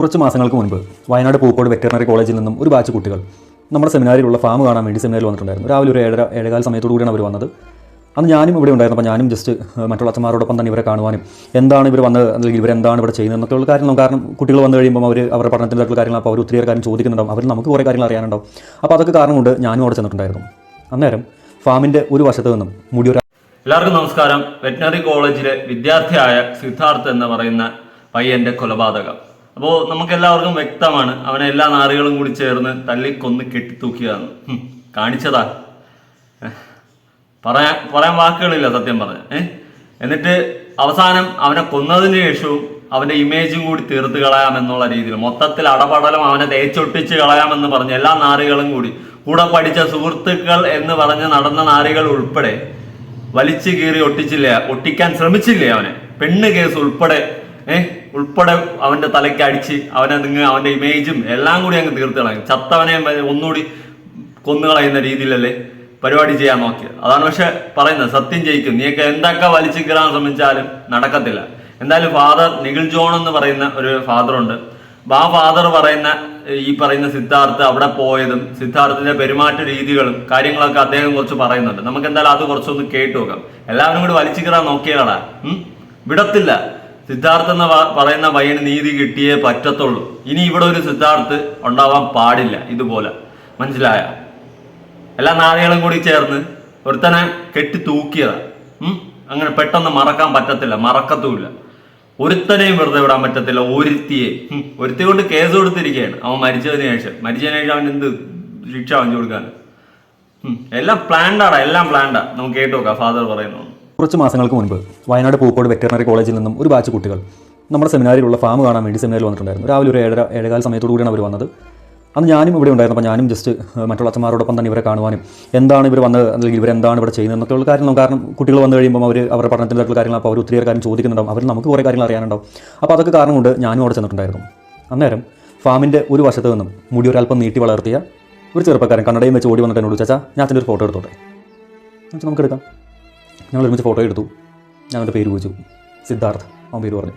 കുറച്ച് മാസങ്ങൾക്ക് മുൻപ് വയനാട് പൂക്കോട് വെറ്ററിനറി കോളേജിൽ നിന്നും ഒരു ബാച്ച് കുട്ടികൾ നമ്മുടെ സെമിനാരിലുള്ള ഫാം കാണാൻ വേണ്ടി സെമിനാറിൽ വന്നിട്ടുണ്ടായിരുന്നു. രാവിലെ ഒരു ഏഴര ഏഴകാല സമയത്തോടു കൂടിയാണ് അവർ വന്നത്. അന്ന് ഞാനും ഇവിടെ ഉണ്ടായിരുന്നു അപ്പോൾ ഞാനും ജസ്റ്റ് മറ്റുള്ള അച്ഛന്മാരോടൊപ്പം തന്നെ ഇവരെ കാണുവാനും എന്താണ് ഇവർ വന്ന് അല്ലെങ്കിൽ ഇവരെന്താണ് ഇവിടെ ചെയ്യുന്നത് എന്നൊക്കെയുള്ള കാര്യങ്ങളും കാരണം കുട്ടികൾ വന്നു കഴിയുമ്പോൾ അവർ അവരുടെ പഠനത്തിന്റെ കാര്യങ്ങൾ അപ്പോൾ അവർ ഒത്തിരിയേറെ കാര്യം ചോദിക്കുന്നുണ്ടാവും. അവർ നമുക്ക് കുറേ കാര്യങ്ങൾ അറിയാനുണ്ടാവും. അപ്പോൾ അതൊക്കെ കാരണം കൊണ്ട് ഞാനും അവിടെ ചെന്നിട്ടുണ്ടായിരുന്നു. അന്നേരം ഫാമിന്റെ ഒരു വശത്ത് നിന്നും മുടിയൊരു എല്ലാവർക്കും നമസ്കാരം. വെറ്റിനറി കോളേജിലെ വിദ്യാർത്ഥിയായ സിദ്ധാർത്ഥ് എന്ന് പറയുന്ന പയ്യന്റെ കൊലപാതകം. അപ്പോൾ നമുക്ക് എല്ലാവർക്കും വ്യക്തമാണ് അവനെ എല്ലാ നാറുകളും കൂടി ചേർന്ന് തല്ലിക്കൊന്ന് കെട്ടിത്തൂക്കിയതാണ്. കാണിച്ചതാ. പറയാ പറയാൻ പറയാൻ വാക്കുകളില്ല സത്യം പറഞ്ഞ. എന്നിട്ട് അവസാനം അവനെ കൊന്നതിന് ശേഷവും അവന്റെ ഇമേജും കൂടി തീർത്ത് കളയാമെന്നുള്ള രീതിയിൽ മൊത്തത്തിൽ അടപടലം അവനെ തേച്ചൊട്ടിച്ച് കളയാമെന്ന് പറഞ്ഞ് എല്ലാ നാറികളും കൂടി. കൂടെ പഠിച്ച സുഹൃത്തുക്കൾ എന്ന് പറഞ്ഞ് നടന്ന നാറികൾ ഉൾപ്പെടെ വലിച്ചു കീറി ഒട്ടിച്ചില്ല ഒട്ടിക്കാൻ ശ്രമിച്ചില്ലേ അവനെ? പെണ്ണ് കേസ് ഉൾപ്പെടെ ഏഹ് ഉൾപ്പെടെ അവന്റെ തലയ്ക്ക് അടിച്ച് അവനെ നിങ്ങൾ അവന്റെ ഇമേജും എല്ലാം കൂടി അങ്ങ് തീർത്ത് കളയും. ചത്തവനെ ഒന്നുകൂടി കൊന്നുകളയുന്ന രീതിയിലല്ലേ പരിപാടി ചെയ്യാൻ നോക്കിയത് അതാണ് പക്ഷെ പറയുന്നത്. സത്യം ജയിക്കും. നീയൊക്കെ എന്തൊക്കെ വലിച്ചു കീറാൻ ശ്രമിച്ചാലും നടക്കത്തില്ല. എന്തായാലും ഫാദർ നിഖിൽ ജോൺ എന്ന് പറയുന്ന ഒരു ഫാദറുണ്ട് അപ്പൊ ആ ഫാദർ പറയുന്ന ഈ പറയുന്ന സിദ്ധാർത്ഥ് അവിടെ പോയതും സിദ്ധാർത്ഥിന്റെ പെരുമാറ്റ രീതികളും കാര്യങ്ങളൊക്കെ അദ്ദേഹം കുറച്ച് പറയുന്നുണ്ട്. നമുക്ക് എന്തായാലും അത് കുറച്ചൊന്ന് കേട്ടു നോക്കാം. എല്ലാവരും കൂടി വലിച്ചു കീറാൻ നോക്കിയാടാ വിടത്തില്ല. സിദ്ധാർത്ഥ് എന്ന് പറയുന്ന പയ്യന് നീതി കിട്ടിയേ പറ്റത്തുള്ളൂ. ഇനി ഇവിടെ ഒരു സിദ്ധാർത്ഥ് ഉണ്ടാവാൻ പാടില്ല ഇതുപോലെ. മനസ്സിലായ? എല്ലാ നാളുകളും കൂടി ചേർന്ന് ഒരുത്തനെ കെട്ടി തൂക്കിയതാ. അങ്ങനെ പെട്ടെന്ന് മറക്കാൻ പറ്റത്തില്ല മറക്കത്തുമില്ല. ഒരുത്തനെയും വെറുതെ വിടാൻ പറ്റത്തില്ല ഒരുത്തിയെ. ഒരുത്തി കൊണ്ട് കേസ് കൊടുത്തിരിക്കുകയാണ്. അവൻ മരിച്ചതിന് ശേഷം. മരിച്ചതിന് ശേഷം അവൻ എന്ത് ശിക്ഷ വാങ്ങിച്ചു കൊടുക്കാൻ? എല്ലാം പ്ലാൻഡാടാ എല്ലാം പ്ലാൻഡാ നമുക്ക് കേട്ടു നോക്കാം ഫാദർ പറയുന്നു കുറച്ച് മാസങ്ങൾക്ക് മുൻപ് വയനാട് പൂക്കോട് വെറ്ററിനറി കോളേജിൽ നിന്നും ഒരു ബാച്ച് കുട്ടികൾ നമ്മുടെ സെമിനാരിലുള്ള ഫാം കാണാൻ വേണ്ടി സെമിനാരിൽ വന്നിട്ടുണ്ടായിരുന്നു. രാവിലെ ഒരു ഏഴര ഏഴകാല സമയത്തോടു കൂടിയാണ് അവർ വന്നത്. അന്ന് ഞാനും ഇവിടെ ഉണ്ടായിരുന്നു അപ്പോൾ ഞാനും ജസ്റ്റ് മറ്റുള്ള അച്ഛന്മാരോടൊപ്പം തന്നെ ഇവരെ കാണുവാനും എന്താണ് ഇവർ വന്നത് അല്ലെങ്കിൽ ഇവരെന്താണ് ഇവിടെ ചെയ്യുന്നത് എന്നൊക്കെയുള്ള കാര്യങ്ങളും കാരണം കുട്ടികൾ വന്നു കഴിയുമ്പോൾ അവർ അവരുടെ പഠനത്തിന്റെ കാര്യങ്ങൾ അപ്പോൾ അവർ ഒത്തിരി കാര്യം ചോദിക്കുന്നുണ്ടാവും. അവർ നമുക്ക് കുറേ കാര്യങ്ങൾ അറിയാനുണ്ടാവും. അപ്പോൾ അതൊക്കെ കാരണം കൊണ്ട് ഞാനും അവിടെ ചെന്നിട്ടുണ്ടായിരുന്നു. അന്നേരം ഫാമിന്റെ ഒരു വശത്ത് നിന്നും മുടി ഒരല്പം നീട്ടി വളർത്തിയ ഒരു ചെറുപ്പക്കാരൻ കണ്ണടയും വെച്ച് ഓടി വന്നിട്ട് എന്നോട് ചാച്ചാ ഞാൻ അതിന്റെ ഒരു ഫോട്ടോ എടുത്തോട്ടെ? നമുക്ക് എടുക്കാം ഞങ്ങൾ ഒരുമിച്ച് ഫോട്ടോ എടുത്തു. ഞാൻ പേര് ചോദിച്ചു. സിദ്ധാർത്ഥ് അവൻ പേര് പറഞ്ഞു.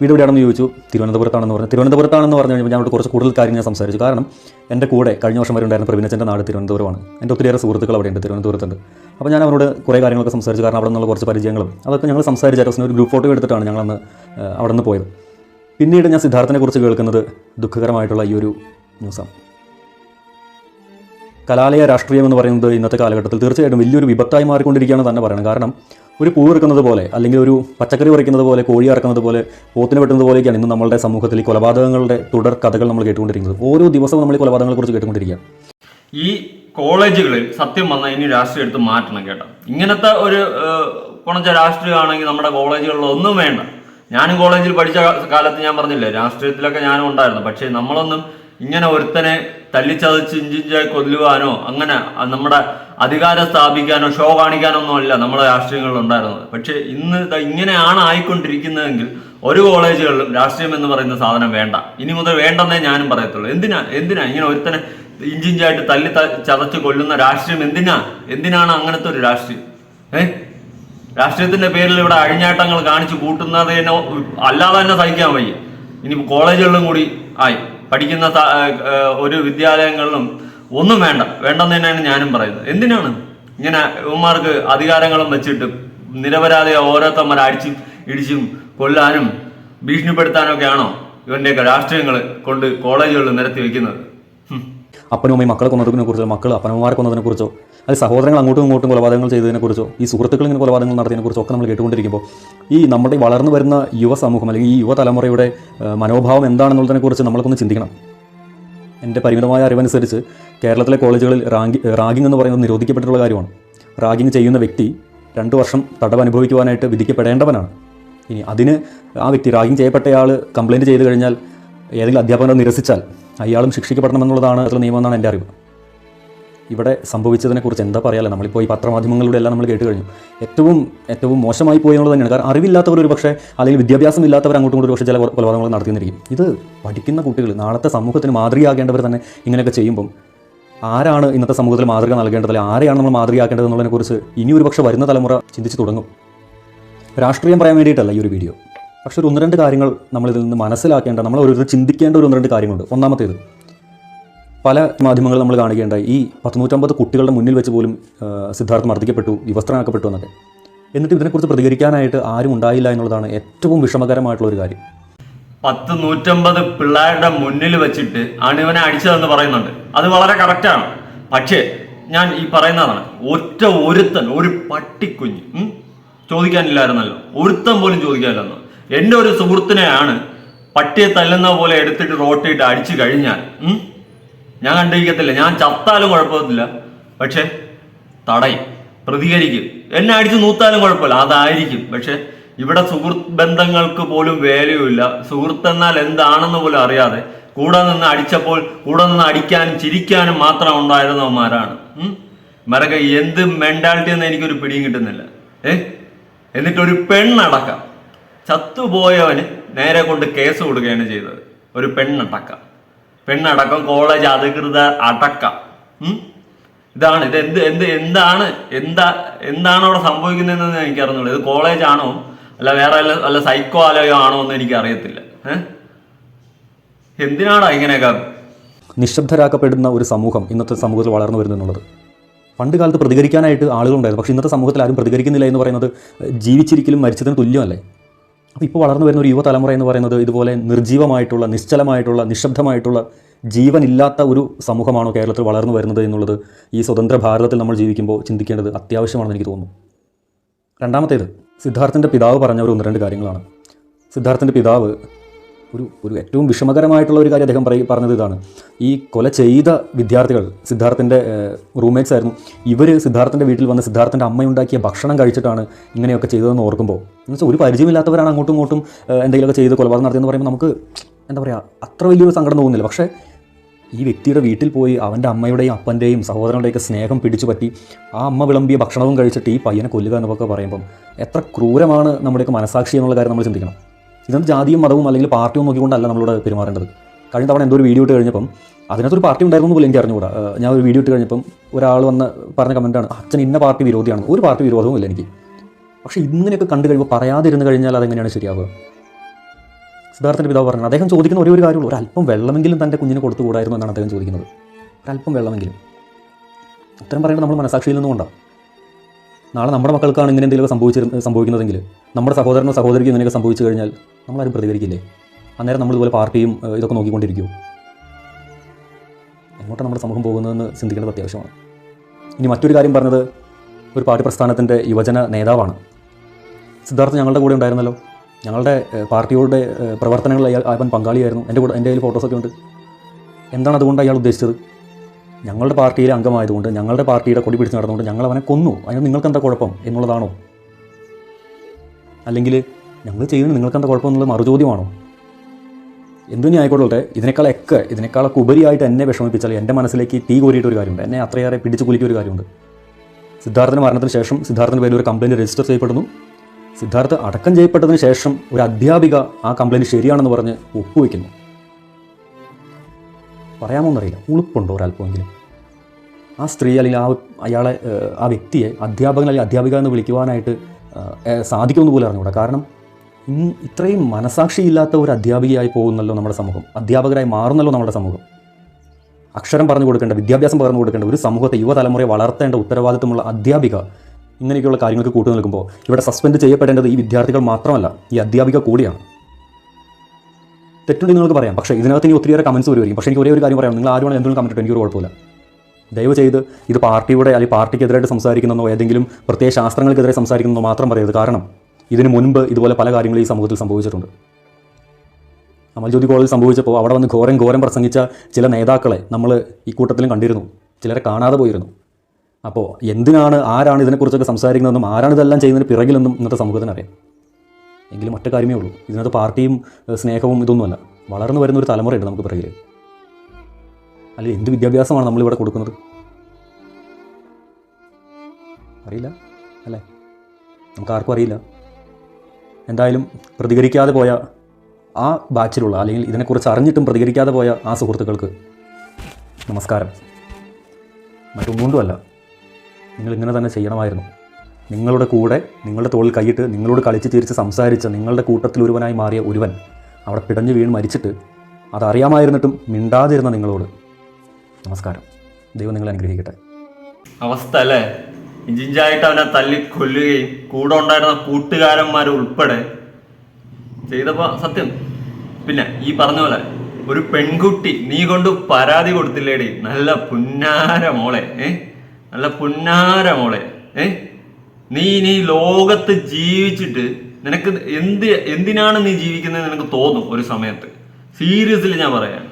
വീട് എവിടെയാണെന്ന് ചോദിച്ചു. തിരുവനന്തപുരത്താണെന്ന് പറഞ്ഞു. തിരുവനന്തപുരത്താണെന്ന് പറഞ്ഞു ഞാൻ അവിടെ കുറച്ച് കൂടുതൽ കാര്യങ്ങൾ ഞാൻ സംസാരിച്ചു. കാരണം എന്റെ കൂടെ കഴിഞ്ഞ വർഷം വരെ ഉണ്ടായിരുന്ന പ്രവീണച്ചന്റെ നാട് തിരുവനന്തപുരമാണ്. എന്റെ ഒത്തിരിയേറെ സുഹൃത്തുക്കൾ അവിടെയുണ്ട് തിരുവനന്തപുരത്തുണ്ട്. അപ്പോൾ ഞാൻ അവരോട് കുറേ കാര്യങ്ങളൊക്കെ സംസാരിച്ചു. കാരണം അവിടെ നിന്നുള്ള കുറച്ച് പരിചയങ്ങളും അതൊക്കെ ഞങ്ങൾ സംസാരിച്ചായിരുന്നു ഒരു ഗ്രൂപ്പ് ഫോട്ടോ എടുത്തിട്ടാണ് ഞങ്ങളന്ന് അവിടെ നിന്ന് പോയത്. പിന്നീട് ഞാൻ സിദ്ധാർത്ഥനെ കുറിച്ച് കേൾക്കുന്നത് ദുഃഖകരമായിട്ടുള്ള ഈ ഒരു ന്യൂസാണ് കലാലയ രാഷ്ട്രീയം എന്ന് പറയുന്നത് ഇന്നത്തെ കാലഘട്ടത്തിൽ തീർച്ചയായിട്ടും വലിയൊരു വിപത്തായി മാറിക്കൊണ്ടിരിക്കുകയാണ് തന്നെ പറയണം. കാരണം ഒരു പൂ ഇറക്കുന്നത് പോലെ അല്ലെങ്കിൽ ഒരു പച്ചക്കറി പറിക്കുന്നത് പോലെ കോഴി ഇറക്കുന്നത് പോലെ പോത്തിന് വെട്ടുന്നത് പോലെയൊക്കെയാണ് ഇന്ന് നമ്മുടെ സമൂഹത്തിൽ ഈ കൊലപാതകങ്ങളുടെ തുടർ കഥകൾ നമ്മൾ കേട്ടുകൊണ്ടിരിക്കുന്നത്. ഓരോ ദിവസവും നമ്മൾ ഈ കൊലപാതകങ്ങളെ കുറിച്ച് കേട്ടുകൊണ്ടിരിക്കുക ഈ കോളേജുകളിൽ സത്യം വന്നാൽ ഇനി രാഷ്ട്രീയം എടുത്ത് മാറ്റണം കേട്ടോ. ഇങ്ങനത്തെ ഒരു കുണച്ച രാഷ്ട്രീയമാണെങ്കിൽ നമ്മുടെ കോളേജുകളിൽ ഒന്നും വേണ്ട. ഞാനും കോളേജിൽ പഠിച്ച കാലത്ത് ഞാൻ പറഞ്ഞില്ലേ രാഷ്ട്രീയത്തിലൊക്കെ ഞാനും ഉണ്ടായിരുന്നു. പക്ഷേ നമ്മളൊന്നും ഇങ്ങനെ ഒരുത്തനെ തല്ലിച്ചതച്ച് ഇഞ്ചിഞ്ചായി കൊല്ലുവാനോ അങ്ങനെ നമ്മുടെ അധികാരം സ്ഥാപിക്കാനോ ഷോ കാണിക്കാനോ ഒന്നും അല്ല നമ്മുടെ രാഷ്ട്രീയങ്ങളിൽ ഉണ്ടായിരുന്നത്. പക്ഷേ ഇന്ന് ഇങ്ങനെയാണ് ആയിക്കൊണ്ടിരിക്കുന്നതെങ്കിൽ ഒരു കോളേജുകളിലും രാഷ്ട്രീയം എന്ന് പറയുന്ന സാധനം വേണ്ട. ഇനി മുതൽ വേണ്ടെന്നേ ഞാനും പറയത്തുള്ളൂ. എന്തിനാ എന്തിനാ ഇങ്ങനെ ഒരുത്തനെ ഇഞ്ചിഞ്ചായിട്ട് തല്ലി ചതച്ച് കൊല്ലുന്ന രാഷ്ട്രീയം എന്തിനാ? എന്തിനാണ് അങ്ങനത്തെ ഒരു രാഷ്ട്രീയം? ഏ? രാഷ്ട്രീയത്തിന്റെ പേരിൽ ഇവിടെ അഴിഞ്ഞാട്ടങ്ങൾ കാണിച്ചു കൂട്ടുന്നതിനോ അല്ലാതെ തന്നെ സഹിക്കാൻ വയ്യ. ഇനി കോളേജുകളിലും കൂടി ആയി. പഠിക്കുന്ന ഒരു വിദ്യാലയങ്ങളിലും ഒന്നും വേണ്ട. വേണ്ടെന്ന് തന്നെയാണ് ഞാനും പറയുന്നത്. എന്തിനാണ്? ഇങ്ങനെ ഇവന്മാർക്ക് അധികാരങ്ങളും വെച്ചിട്ട് നിരപരാധിയെ ഓരോരുത്തന്മാരെ അടിച്ചും ഇടിച്ചും കൊല്ലാനും ഭീഷണിപ്പെടുത്താനും ഒക്കെയാണോ ഇവന്റെയൊക്കെ രാഷ്ട്രീയങ്ങൾ കൊണ്ട് കോളേജുകളിൽ നിരത്തി വെക്കുന്നത്? ഹും. അപ്പനും അമ്മയും മക്കളെ കൊന്നതിനെ കുറിച്ചോ മക്കൾ അപ്പനമ്മമാരെ കൊന്നതിനെ കുറിച്ചോ അല്ലെങ്കിൽ സഹോദരങ്ങൾ അങ്ങോട്ടും ഇങ്ങോട്ടും കൊലപാതകങ്ങൾ ചെയ്തതിനെ കുറിച്ചോ ഈ സുഹൃത്തുക്കൾ ഇങ്ങനെ കൊലപാതകങ്ങൾ നടത്തിയതിനെ കുറിച്ചോ ഒക്കെ നമ്മൾ കേട്ടുകൊണ്ടിരിക്കുമ്പോൾ ഈ നമ്മുടെ വളർന്നു വരുന്ന യുവസമൂഹം അല്ലെങ്കിൽ ഈ യുവതലമുറയുടെ മനോഭാവം എന്താണെന്നുള്ളതിനെ കുറിച്ച് നമ്മൾക്കൊന്ന് ചിന്തിക്കണം. എന്റെ പരിമിതമായ അറിവനുസരിച്ച് കേരളത്തിലെ കോളേജുകളിൽ റാങ്കി റാഗിംഗ് എന്ന് പറയുന്നത് നിരോധിക്കപ്പെട്ടിട്ടുള്ള കാര്യമാണ്. റാഗിംഗ് ചെയ്യുന്ന വ്യക്തി രണ്ട് വർഷം തടവ് അനുഭവിക്കുവാനായിട്ട് വിധിക്കപ്പെടേണ്ടവനാണ്. ഇനി അതിന് ആ വ്യക്തി റാഗിംഗ് ചെയ്യപ്പെട്ടയാൾ കംപ്ലയിന്റ് ചെയ്ത് കഴിഞ്ഞാൽ ഏതെങ്കിലും അധ്യാപകനെ നിരസിച്ചാൽ അയാളും ശിക്ഷിക്കപ്പെടണമെന്നുള്ളതാണ് അതിൽ നിയമം എന്നാണ് എന്റെ അറിവ്. ഇവിടെ സംഭവിച്ചതിനെക്കുറിച്ച് എന്താ പറയാല്ല? നമ്മളിപ്പോൾ ഈ പത്രമാധ്യമങ്ങളിലൂടെ എല്ലാം നമ്മൾ കേട്ട് കഴിഞ്ഞു ഏറ്റവും ഏറ്റവും മോശമായി പോയി എന്നുള്ളത് തന്നെയാണ്. കാരണം അറിവില്ലാത്തവർ ഒരു പക്ഷേ അല്ലെങ്കിൽ വിദ്യാഭ്യാസം ഇല്ലാത്തവർ അങ്ങോട്ടും ഇങ്ങോട്ടും പക്ഷേ ചില കൊല- കൊലപാതകങ്ങൾ നടത്തിയെന്നിരിക്കും. ഇത് പഠിക്കുന്ന കുട്ടികൾ നാളത്തെ സമൂഹത്തിന് മാതൃകയാകേണ്ടവർ തന്നെ ഇങ്ങനെയൊക്കെ ചെയ്യുമ്പം ആരാണ് ഇന്നത്തെ സമൂഹത്തിൽ മാതൃക നൽകേണ്ടത്? അല്ലെങ്കിൽ ആരെയാണ് നമ്മൾ മാതൃകയാക്കേണ്ടത് എന്നുള്ളതിനെക്കുറിച്ച് ഇനി ഒരു പക്ഷേ വരുന്ന തലമുറ ചിന്തിച്ച് തുടങ്ങും. രാഷ്ട്രീയം പറയാൻ വേണ്ടിയിട്ടല്ല ഈ ഒരു വീഡിയോ. പക്ഷെ ഒരു ഒന്ന് രണ്ട് കാര്യങ്ങൾ ഇതിൽ നിന്ന് മനസ്സിലാക്കേണ്ട നമ്മൾ ഓരോരുത്തർ ചിന്തിക്കേണ്ട ഒരു ഒന്ന് രണ്ട് കാര്യങ്ങളുണ്ട്. ഒന്നാമത്തേത് പല മാധ്യമങ്ങൾ നമ്മൾ കാണുകയുണ്ടായി ഈ പത്തുനൂറ്റമ്പത് കുട്ടികളുടെ മുന്നിൽ വെച്ച് പോലും സിദ്ധാർത്ഥം മർദ്ദിക്കപ്പെട്ടു വിവസ്ത്രനാക്കപ്പെട്ടു എന്നൊക്കെ. എന്നിട്ട് ഇതിനെക്കുറിച്ച് പ്രതികരിക്കാനായിട്ട് ആരും ഉണ്ടായില്ല എന്നുള്ളതാണ് ഏറ്റവും വിഷമകരമായിട്ടുള്ള ഒരു കാര്യം. പത്ത് നൂറ്റമ്പത് പിള്ളേരുടെ മുന്നിൽ വെച്ചിട്ട് ആണ് ഇവനെ അടിച്ചതെന്ന് പറയുന്നുണ്ട്. അത് വളരെ കറക്റ്റാണ് പക്ഷേ ഞാൻ ഈ പറയുന്നതാണ് ഒറ്റ ഒരുത്തൻ ഒരു പട്ടിക്കുഞ്ഞ് ചോദിക്കാനില്ലായിരുന്നല്ലോ. ഒരുത്തൻ പോലും ചോദിക്കാനില്ലെന്നോ എന്റെ ഒരു സുഹൃത്തിനെയാണ് പട്ടിയെ തല്ലുന്ന പോലെ എടുത്തിട്ട് റോട്ടിട്ട് അടിച്ചു കഴിഞ്ഞാൽ ഞാൻ കണ്ടിരിക്കത്തില്ല. ഞാൻ ചത്താലും കുഴപ്പമില്ല പക്ഷെ തടയും പ്രതികരിക്കും. എന്നെ അടിച്ച് നൂത്താലും കുഴപ്പമില്ല. അതായിരിക്കും. പക്ഷെ ഇവിടെ സുഹൃത്ത് ബന്ധങ്ങൾക്ക് പോലും വേലയുമില്ല. സുഹൃത്ത് എന്നാൽ എന്താണെന്ന് പോലും അറിയാതെ കൂടെ നിന്ന് അടിച്ചപ്പോൾ കൂടെ നിന്ന് അടിക്കാനും ചിരിക്കാനും മാത്രം ഉണ്ടായിരുന്നവന്മാരാണ്. മരക എന്ത് മെന്റാലിറ്റി എന്ന് എനിക്കൊരു പിടിയും കിട്ടുന്നില്ല. ഏ? എന്നിട്ടൊരു പെണ്ണടക്കം. ചത്തുപോയവന് നേരെ കൊണ്ട് കേസ് കൊടുക്കുകയാണ് ചെയ്തത്. ഒരു പെണ്ണടക്കം. പെണ്ണടക്കം കോളേജ് അധികൃത അടക്കം. ഇതാണ് ഇത് എന്ത് എന്ത് എന്താണ് എന്താ എന്താണ് അവിടെ സംഭവിക്കുന്നതെന്ന് എനിക്ക് അറിഞ്ഞുള്ളൂ ഇത് കോളേജ് ആണോ? അല്ല വേറെ വല്ല സൈക്കോ ആലയോ ആണോ എന്ന് എനിക്ക് അറിയത്തില്ല ഏഹ് എന്തിനാടാ ഇങ്ങനെയൊക്കെ? നിശബ്ദരാക്കപ്പെടുന്ന ഒരു സമൂഹം ഇന്നത്തെ സമൂഹത്തിൽ വളർന്നു വരുന്നുള്ളത്. പണ്ട് കാലത്ത് പ്രതികരിക്കാനായിട്ട് ആളുകളുണ്ടായിരുന്നു. പക്ഷേ ഇന്നത്തെ സമൂഹത്തിൽ ആരും പ്രതികരിക്കുന്നില്ല എന്ന് പറയുന്നത് ജീവിച്ചിരിക്കലും മരിച്ചതിന് തുല്യമല്ലേ? അപ്പോൾ ഇപ്പോൾ വളർന്നു വരുന്ന ഒരു യുവതലമുറ എന്ന് പറയുന്നത് ഇതുപോലെ നിർജീവമായിട്ടുള്ള നിശ്ചലമായിട്ടുള്ള നിശബ്ദമായിട്ടുള്ള ജീവനില്ലാത്ത ഒരു സമൂഹമാണോ കേരളത്തിൽ വളർന്നു വരുന്നത് എന്നുള്ളത് ഈ സ്വതന്ത്ര ഭാരതത്തിൽ നമ്മൾ ജീവിക്കുമ്പോൾ ചിന്തിക്കേണ്ടത് അത്യാവശ്യമാണെന്ന് എനിക്ക് തോന്നുന്നു. രണ്ടാമത്തേത് സിദ്ധാർത്ഥന്റെ പിതാവ് പറഞ്ഞ ഒരു ഒന്ന് രണ്ട് കാര്യങ്ങളാണ്. സിദ്ധാർത്ഥന്റെ പിതാവ് ഒരു ഒരു ഏറ്റവും വിഷമകരമായിട്ടുള്ള ഒരു കാര്യം അദ്ദേഹം പറയും പറഞ്ഞത് ഇതാണ്. ഈ കൊല ചെയ്ത വിദ്യാർത്ഥികൾ സിദ്ധാർത്ഥിന്റെ റൂംമേറ്റ്സ് ആയിരുന്നു. ഇവർ സിദ്ധാർത്ഥിന്റെ വീട്ടിൽ വന്ന് സിദ്ധാർത്ഥിന്റെ അമ്മയുണ്ടാക്കിയ ഭക്ഷണം കഴിച്ചിട്ടാണ് ഇങ്ങനെയൊക്കെ ചെയ്തതെന്ന് ഓർക്കുമ്പോൾ എന്ന് വെച്ചാൽ ഒരു പരിചയമില്ലാത്തവരാണ് അങ്ങോട്ടും ഇങ്ങോട്ടും എന്തെങ്കിലുമൊക്കെ ചെയ്ത് കൊലപാതകം നടത്തിയെന്ന് പറയുമ്പോൾ നമുക്ക് എന്താ പറയുക അത്ര വലിയൊരു സങ്കടം തോന്നുന്നില്ല. പക്ഷേ ഈ വ്യക്തിയുടെ വീട്ടിൽ പോയി അവന്റെ അമ്മയുടെയും അപ്പന്റെയും സഹോദരങ്ങളുടെയൊക്കെ സ്നേഹം പിടിച്ചു പറ്റി ആ അമ്മ വിളമ്പിയ ഭക്ഷണവും കഴിച്ചിട്ട് ഈ പയ്യനെ കൊല്ലുക എന്നൊക്കെ പറയുമ്പം എത്ര ക്രൂരമാണ് നമ്മുടെയൊക്കെ മനസാക്ഷി എന്നുള്ള കാര്യം നമ്മൾ ചിന്തിക്കണം. ഇതൊന്നും ജാതിയും മതവും അല്ലെങ്കിൽ പാർട്ടിയും നോക്കിക്കൊണ്ടല്ല നമ്മളോട് പെരുമാറേണ്ടത്. കഴിഞ്ഞ തവണ എന്തോ ഒരു വീഡിയോ ഇട്ട് കഴിഞ്ഞപ്പം അതിനകത്തൊരു പാർട്ടി ഉണ്ടായിരുന്നു പോലും എനിക്ക് അറിഞ്ഞുകൂടാ. ഞാൻ ഒരു വീഡിയോ ഇട്ട് കഴിഞ്ഞപ്പം ഒരാൾ വന്ന് പറഞ്ഞ കമന്റാണ് അച്ഛൻ ഇന്ന പാർട്ടി വിരോധിയാണ്. ഒരു പാർട്ടി വിരോധവും ഇല്ല എനിക്ക്. പക്ഷേ ഇങ്ങനെയൊക്കെ കണ്ടു കഴിയുമ്പോൾ പറയാതിരുന്ന് കഴിഞ്ഞാൽ അതെങ്ങനെയാണ് ശരിയാവുക? സിദ്ധാർത്ഥന്റെ പിതാവ് പറഞ്ഞത് അദ്ദേഹം ചോദിക്കുന്ന ഒരേ ഒരു കാര്യമുള്ളൂ ഒരല്പം വെള്ളമെങ്കിലും തന്റെ കുഞ്ഞിന് കൊടുത്തുകൂടായിരുന്നു എന്നാണ് അദ്ദേഹം ചോദിക്കുന്നത്. ഒരല്പം വെള്ളമെങ്കിലും. ഉത്തരം പറയേണ്ടത് നമ്മൾ മനസാക്ഷിയിൽ നിന്നുകൊണ്ടാണ് നാളെ നമ്മുടെ മക്കൾക്കാണ് ഇങ്ങനെ എന്തെങ്കിലും സംഭവിച്ചിരുന്ന സംഭവിക്കുന്നതെങ്കിൽ നമ്മുടെ സഹോദരനോ സഹോദരിക്കും ഇങ്ങനെയൊക്കെ സംഭവിച്ചു കഴിഞ്ഞാൽ നമ്മളാരും പ്രതികരിക്കില്ലേ? അന്നേരം നമ്മൾ ഇതുപോലെ പാർട്ടിയും ഇതൊക്കെ നോക്കിക്കൊണ്ടിരിക്കുമോ എങ്ങോട്ടാണ് നമ്മുടെ സമൂഹം പോകുന്നതെന്ന് ചിന്തിക്കേണ്ടത് അത്യാവശ്യമാണ്. ഇനി മറ്റൊരു കാര്യം പറഞ്ഞത് ഒരു പാർട്ടി പ്രസ്ഥാനത്തിന്റെ യുവജന നേതാവാണ്. സിദ്ധാർത്ഥ് ഞങ്ങളുടെ കൂടെ ഉണ്ടായിരുന്നല്ലോ. ഞങ്ങളുടെ പാർട്ടിയുടെ പ്രവർത്തനങ്ങളിൽ അവൻ പങ്കാളിയായിരുന്നു. എന്റെ കൂടെ എന്റെ കയ്യിൽ ഫോട്ടോസൊക്കെ ഉണ്ട്. എന്താണ് അതുകൊണ്ട് അയാൾ ഉദ്ദേശിച്ചത്? ഞങ്ങളുടെ പാർട്ടിയിലെ അംഗമായതുകൊണ്ട് ഞങ്ങളുടെ പാർട്ടിയുടെ കൊടി പിടിച്ച് നടന്നുകൊണ്ട് ഞങ്ങൾ അവനെ കൊന്നു. അതിന് നിങ്ങൾക്ക് എന്താ കുഴപ്പം എന്നുള്ളതാണോ? അല്ലെങ്കിൽ ഞങ്ങൾ ചെയ്യുന്നത് നിങ്ങൾക്ക് എന്താ കുഴപ്പം എന്നുള്ളത് മറുചോദ്യമാണോ? എന്തു ഞാൻ ആയിക്കോട്ടെ ഇതിനേക്കാളൊക്കെ ഇതിനേക്കാളൊക്കെ ഉപരിയായിട്ട് എന്നെ വിഷമിപ്പിച്ചാൽ എന്റെ മനസ്സിലേക്ക് തീ കോരിയിട്ട് ഒരു കാര്യമുണ്ട് എന്നെ അത്രയേറെ പിടിച്ചു കുലിക്കിയ ഒരു കാര്യമുണ്ട്. സിദ്ധാർത്ഥിന്റെ മരണത്തിന് ശേഷം സിദ്ധാർത്ഥിന്റെ പേരിൽ ഒരു കംപ്ലയിന്റ് രജിസ്റ്റർ ചെയ്യപ്പെടുന്നു. സിദ്ധാർത്ഥ അടക്കം ചെയ്യപ്പെട്ടതിന് ശേഷം ഒരു അധ്യാപിക ആ കംപ്ലയിന്റ് ശരിയാണെന്ന് പറഞ്ഞ് ഒപ്പുവെക്കുന്നു. പറയാമോന്നറിയില്ല ഉളുപ്പുണ്ടോ ഒരല്പമെങ്കിലും ആ സ്ത്രീ അല്ലെങ്കിൽ ആ അയാളെ ആ വ്യക്തിയെ അധ്യാപകൻ അല്ലെങ്കിൽ അധ്യാപിക എന്ന് വിളിക്കുവാനായിട്ട് സാധിക്കുമെന്ന് പോലും അറിഞ്ഞുകൂടാ. കാരണം ഇന്ന് ഇത്രയും മനസാക്ഷിയില്ലാത്ത ഒരു അധ്യാപികയായി പോകുന്നല്ലോ നമ്മുടെ സമൂഹം. അധ്യാപകരായി മാറുന്നല്ലോ നമ്മുടെ സമൂഹം. അക്ഷരം പറഞ്ഞു കൊടുക്കേണ്ട വിദ്യാഭ്യാസം പറഞ്ഞു കൊടുക്കേണ്ട ഒരു സമൂഹത്തെ യുവതലമുറയെ വളർത്തേണ്ട ഉത്തരവാദിത്തമുള്ള അധ്യാപിക ഇങ്ങനെയൊക്കെയുള്ള കാര്യങ്ങൾക്ക് കൂട്ടു നിൽക്കുമ്പോൾ ഇവിടെ സസ്പെൻഡ് ചെയ്യപ്പെടേണ്ടത് ഈ വിദ്യാർത്ഥികൾ മാത്രമല്ല ഈ അധ്യാപിക കൂടിയാണ്. തെറ്റുണ്ടെങ്കിൽ നിങ്ങൾക്ക് പറയാം പക്ഷേ ഇതിനകത്ത് ഇനി ഒത്തിരിയേറെ കമൻസ് വരുമായിരിക്കും. പക്ഷേ എനിക്ക് ഒരേ ഒരു കാര്യം പറയാം നിങ്ങൾ ആരുമാണ് എന്തെങ്കിലും കമന്റ് എനിക്ക് ഒരു കുഴപ്പമില്ല. ദയവ് ചെയ്ത് ഇത് പാർട്ടിയുടെ അല്ലെങ്കിൽ പാർട്ടിക്കെതിരായിട്ട് സംസാരിക്കുന്നതോ ഏതെങ്കിലും പ്രത്യേക ശാസ്ത്രങ്ങൾക്കെതിരെ സംസാരിക്കുന്നതോ മാത്രം പറയരുത്. കാരണം ഇതിനു മുൻപ് ഇതുപോലെ പല കാര്യങ്ങളും ഈ സമൂഹത്തിൽ സംഭവിച്ചിട്ടുണ്ട്. അമൽജ്യോതി കോളേജിൽ സംഭവിച്ചപ്പോൾ അവിടെ വന്ന് ഘോരം ഘോരം പ്രസംഗിച്ച ചില നേതാക്കളെ നമ്മൾ ഈ കൂട്ടത്തിലും കണ്ടിരുന്നു. ചിലരെ കാണാതെ പോയിരുന്നു. അപ്പോൾ എന്തിനാണ് ആരാണ് ഇതിനെക്കുറിച്ചൊക്കെ സംസാരിക്കുന്നതെന്നും ആരാണ് ഇതെല്ലാം ചെയ്യുന്നതിന് പിറകിലെന്നും ഇന്നത്തെ സമൂഹത്തിന് അറിയാം. എങ്കിലും മറ്റു കാര്യമേ ഉള്ളൂ. ഇതിനകത്ത് പാർട്ടിയും സ്നേഹവും ഇതൊന്നുമല്ല. വളർന്നു വരുന്ന ഒരു തലമുറയുണ്ട് നമുക്ക് പിറകിൽ അല്ലെങ്കിൽ എന്ത് വിദ്യാഭ്യാസമാണ് നമ്മളിവിടെ കൊടുക്കുന്നത്? അറിയില്ല അല്ലേ? നമുക്ക് ആർക്കും അറിയില്ല. എന്തായാലും പ്രതികരിക്കാതെ പോയ ആ ബാച്ചിലുള്ള അല്ലെങ്കിൽ ഇതിനെക്കുറിച്ച് അറിഞ്ഞിട്ടും പ്രതികരിക്കാതെ പോയ ആ സുഹൃത്തുക്കൾക്ക് നമസ്കാരം. മറ്റൊന്നുകൊണ്ടുമല്ല നിങ്ങൾ ഇങ്ങനെ തന്നെ ചെയ്യണമായിരുന്നു. നിങ്ങളുടെ കൂടെ നിങ്ങളുടെ തോളിൽ കൈയിട്ട് നിങ്ങളോട് കളിച്ച് തിരിച്ച് സംസാരിച്ച് നിങ്ങളുടെ കൂട്ടത്തിൽ ഒരുവനായി മാറിയ ഒരുവൻ അവിടെ പിടഞ്ഞു വീണ് മരിച്ചിട്ട് അതറിയാമായിരുന്നിട്ടും മിണ്ടാതിരുന്ന നിങ്ങളോട് നമസ്കാരം. ദൈവം നിങ്ങളെ അനുഗ്രഹിക്കട്ടെ. അവസ്ഥ അല്ലേ? ഇഞ്ചിഞ്ചായിട്ട് അവനെ തല്ലി കൊല്ലുകയും കൂടെ ഉണ്ടായിരുന്ന കൂട്ടുകാരന്മാർ ഉൾപ്പെടെ ചെയ്തപ്പോ സത്യം. പിന്നെ ഈ പറഞ്ഞ പോലെ ഒരു പെൺകുട്ടി നീ കൊണ്ട് പരാതി കൊടുത്തില്ലേടി. നല്ല പുന്നാര മോളെ ഏ? നല്ല പുന്നാര മോളെ ഏ? നീ ഇനി ലോകത്ത് ജീവിച്ചിട്ട് നിനക്ക് എന്ത് എന്തിനാണ് നീ ജീവിക്കുന്നത് നിനക്ക് തോന്നും ഒരു സമയത്ത്? സീരിയസ്ലി ഞാൻ പറയാം.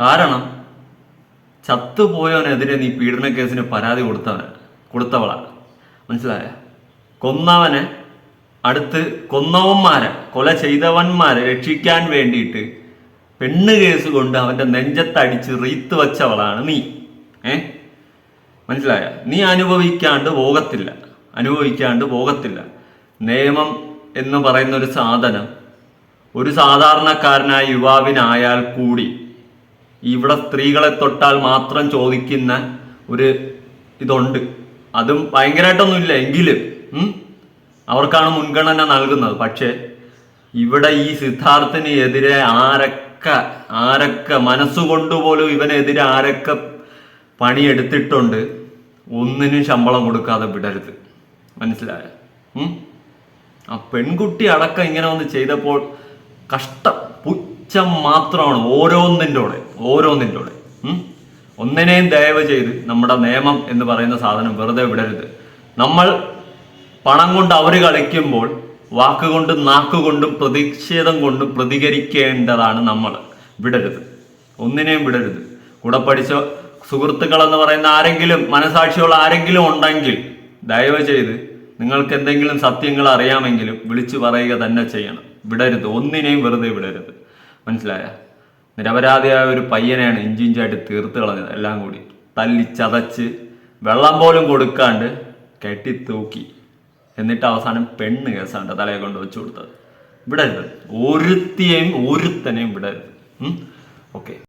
കാരണം ചത്തുപോയവനെതിരെ നീ പീഡന കേസിന് പരാതി കൊടുത്തവന് കൊടുത്തവളാണ് മനസ്സിലായ? കൊന്നവനെ അടുത്ത് കൊന്നവന്മാരെ കൊല ചെയ്തവന്മാരെ രക്ഷിക്കാൻ വേണ്ടിയിട്ട് പെണ്ണ് കേസ് കൊണ്ട് അവന്റെ നെഞ്ചത്തടിച്ച് റീത്ത് വച്ചവളാണ് നീ. ഏ? മനസ്സിലായ? നീ അനുഭവിക്കാണ്ട് പോകത്തില്ല. അനുഭവിക്കാണ്ട് പോകത്തില്ല. നിയമം എന്ന് പറയുന്ന ഒരു സാധനം ഒരു സാധാരണക്കാരനായ യുവാവിനായാൽ കൂടി ഇവിടെ സ്ത്രീകളെ തൊട്ടാൽ മാത്രം ചോദിക്കുന്ന ഒരു ഇതുണ്ട്. അതും ഭയങ്കരമായിട്ടൊന്നുമില്ല എങ്കിലും അവർക്കാണ് മുൻഗണന നൽകുന്നത്. പക്ഷേ ഇവിടെ ഈ സിദ്ധാർത്ഥിന് എതിരെ ആരൊക്കെ ആരൊക്കെ മനസ്സുകൊണ്ട് പോലും ഇവനെതിരെ ആരൊക്കെ പണിയെടുത്തിട്ടുണ്ട് ഒന്നിനും ശമ്പളം കൊടുക്കാതെ വിടരുത്. മനസ്സിലായ? ആ പെൺകുട്ടി അടക്കം ഇങ്ങനെ ഒന്ന് ചെയ്തപ്പോൾ കഷ്ടം. പുച്ഛം മാത്രമാണ് ഓരോന്നിന്റെ കൂടെ ഓരോന്നിന്റെ കൂടെ. ഒന്നിനെയും ദയവ് ചെയ്ത് നമ്മുടെ നിയമം എന്ന് പറയുന്ന സാധനം വെറുതെ വിടരുത്. നമ്മൾ പണം കൊണ്ട് അവർ കളിക്കുമ്പോൾ വാക്കുകൊണ്ടും നാക്കുകൊണ്ടും പ്രതിഷേധം കൊണ്ടും പ്രതികരിക്കേണ്ടതാണ് നമ്മൾ. വിടരുത്. ഒന്നിനെയും വിടരുത്. കൂടെ പഠിച്ച സുഹൃത്തുക്കൾ എന്ന് പറയുന്ന ആരെങ്കിലും മനസാക്ഷിയുള്ള ആരെങ്കിലും ഉണ്ടെങ്കിൽ ദയവ് ചെയ്ത് നിങ്ങൾക്ക് എന്തെങ്കിലും സത്യങ്ങൾ അറിയാമെങ്കിലും വിളിച്ചു പറയുക തന്നെ ചെയ്യണം. വിടരുത്. ഒന്നിനെയും വെറുതെ വിടരുത്. മനസ്സിലായ? നിരപരാധിയായ ഒരു പയ്യനെയാണ് ഇഞ്ചിഞ്ചായിട്ട് തീർത്ത് കളഞ്ഞത് എല്ലാം കൂടി. തല്ലി ചതച്ച് വെള്ളം പോലും കൊടുക്കാണ്ട് കെട്ടി തൂക്കി. എന്നിട്ട് അവസാനം പെണ്ണ് കേസാണ്ട് തലയെ കൊണ്ട് വെച്ചു കൊടുത്തത്. വിടരുത്. ഒരുത്തിയെയും ഒരുത്തനെയും വിടരുത്. ഓക്കെ.